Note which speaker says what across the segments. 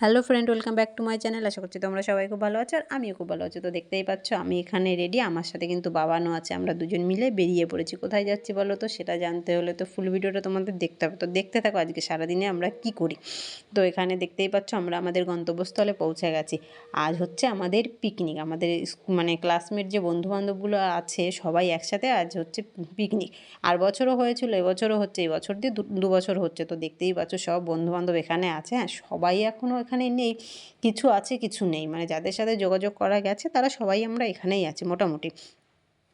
Speaker 1: Hello friend, welcome back to my channel. আশা করছি তোমরা সবাই খুব ভালো আছো আর আমিও খুব ভালো আছি। তো দেখতেই পাচ্ছ, আমি এখানে রেডি আমার সাথে কিন্তু বাবানও আছে। আমরা দুজন মিলে বেরিয়ে পড়েছি। কোথায় যাচ্ছি বলো তো? সেটা জানতে হলে তো ফুল ভিডিওটা তোমাদের দেখতে হবে। তো দেখতে থাকো, আজকে সারাদিনে আমরা কি করি? তো এখানে দেখতেই পাচ্ছ, আমরা আমাদের গন্তব্যস্থলে পৌঁছে গেছি। আজ হচ্ছে আমাদের পিকনিক আমাদের মানে ক্লাসমেট যে বন্ধু বান্ধবগুলো আছে, সবাই একসাথে আজ হচ্ছে পিকনিক আর বছরও হয়েছিল, এবছরও হচ্ছে এই বছর দিয়ে দু- বছর হচ্ছে। তো দেখতেই পাচ্ছ, সব বন্ধু বান্ধব এখানে আছে। হ্যাঁ সবাই এখনও এখানে নেই, কিছু আছে, কিছু নেই। মানে যাদের সাথে যোগাযোগ করা গেছে, তারা সবাই আমরা এখানেই আছি মোটামুটি।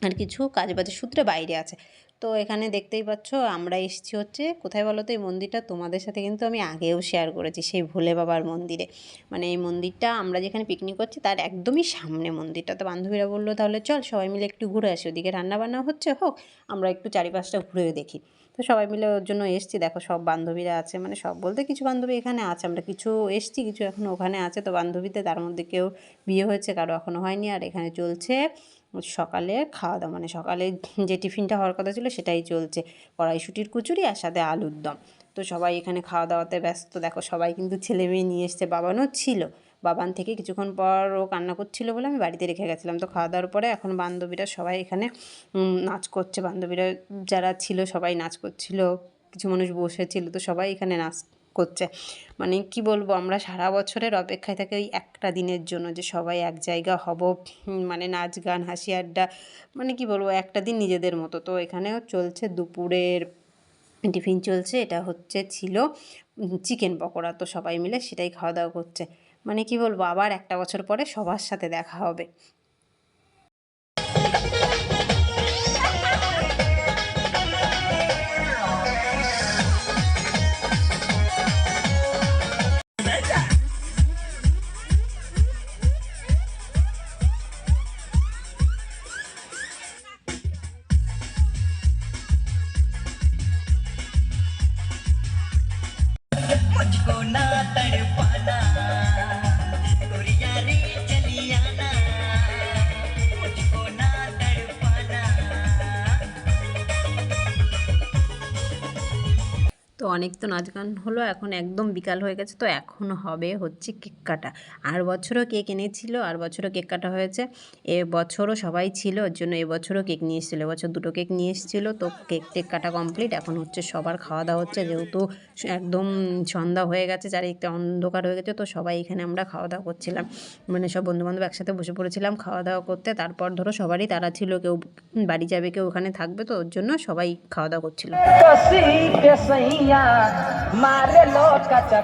Speaker 1: আর কিছু কাজবাজের সূত্রে বাইরে আছে। তো এখানে দেখতেই পাচ্ছ, আমরা এসেছি হচ্ছে, কোথায় বলো তো এই মন্দিরটা? তোমাদের সাথে কিন্তু আমি আগেও শেয়ার করেছি, সেই ভোলে বাবার মন্দিরে। মানে এই মন্দিরটা আমরা যেখানে পিকনিক করছি, তার একদমই সামনে মন্দিরটা। তো বান্ধবীরা বলল, তাহলে চল সবাই মিলে একটু ঘুরে আসি। ওদিকে রান্নাবান্না হচ্ছে, হোক, আমরা একটু চারিপাশটা ঘুরে দেখি। তো সবাই মিলে ওর জন্য এসছি। দেখো সব বান্ধবীরা আছে মানে সব বলতে কিছু বান্ধবী এখানে আছে, আমরা কিছু এসছি, কিছু এখন ওখানে আছে। তো বান্ধবীতে তার মধ্যে কেউ বিয়ে হয়েছে, কারও এখনও হয়নি, আর এখানে চলছে সকালে খাওয়া দাওয়া মানে সকালে যে টিফিনটা হওয়ার কথা ছিল সেটাই চলছে, কড়াইশুটির কুচুরি আর সাথে আলুর দম। তো সবাই এখানে খাওয়া দাওয়াতে ব্যস্ত। দেখো সবাই কিন্তু ছেলে মেয়ে নিয়ে এসছে, বাবানও ছিল। বাবান থেকে কিছুক্ষণ পর ও কান্না করছিল বলে আমি বাড়িতে রেখে গেছিলাম। তো খাওয়া দাওয়ার পরে এখন বান্ধবীরা সবাই এখানে নাচ করছে। বান্ধবীরা যারা ছিল সবাই নাচ করছিল। কিছু মানুষ বসেছিল, তো সবাই এখানে নাচ করছে। মানে কি বলব, আমরা সারা বছরের অপেক্ষায় থাকি ওই একটা দিনের জন্য যে সবাই এক জায়গা হব। মানে নাচ গান, হাসি আড্ডা মানে কি বলব, একটা দিন নিজেদের মতো। তো এখানেও চলছে দুপুরের টিফিন চলছে, এটা হচ্ছে ছিল চিকেন পকোড়া, তো সবাই মিলে সেটাই খাওয়া দাওয়া করছে। মানে কি বলব, আবার একটা বছর পরে সবার সাথে দেখা হবে।
Speaker 2: को ना तड़ पाना रे
Speaker 1: তো অনেক তো নাচ গান হলো, এখন একদম বিকাল হয়ে গেছে, তো এখন হবে হচ্ছে কেক কাটা। আর বছরও কেক এনেছিল, আর বছরও কেক কাটা হয়েছে। এ বছরও সবাই ছিল, ওর জন্য এবছরও কেক নিয়ে এসেছিল এবছর দুটো কেক নিয়ে এসেছিল, তো কেক টেক কাটা কমপ্লিট। এখন হচ্ছে সবার খাওয়া দাওয়া হচ্ছে, যেহেতু একদম সন্ধ্যা হয়ে গেছে, চারিদিকটা অন্ধকার হয়ে গেছে, তো সবাই এখানে আমরা খাওয়া দাওয়া করছিলাম। মানে সব বন্ধুবান্ধব একসাথে বসে পড়েছিলাম খাওয়া দাওয়া করতে। তারপর ধরো সবারই তারা ছিল, কেউ বাড়ি যাবে, কেউ ওখানে থাকবে, তো ওর জন্য সবাই খাওয়া দাওয়া করছিল
Speaker 2: দিয়া মারে লো কাঁচা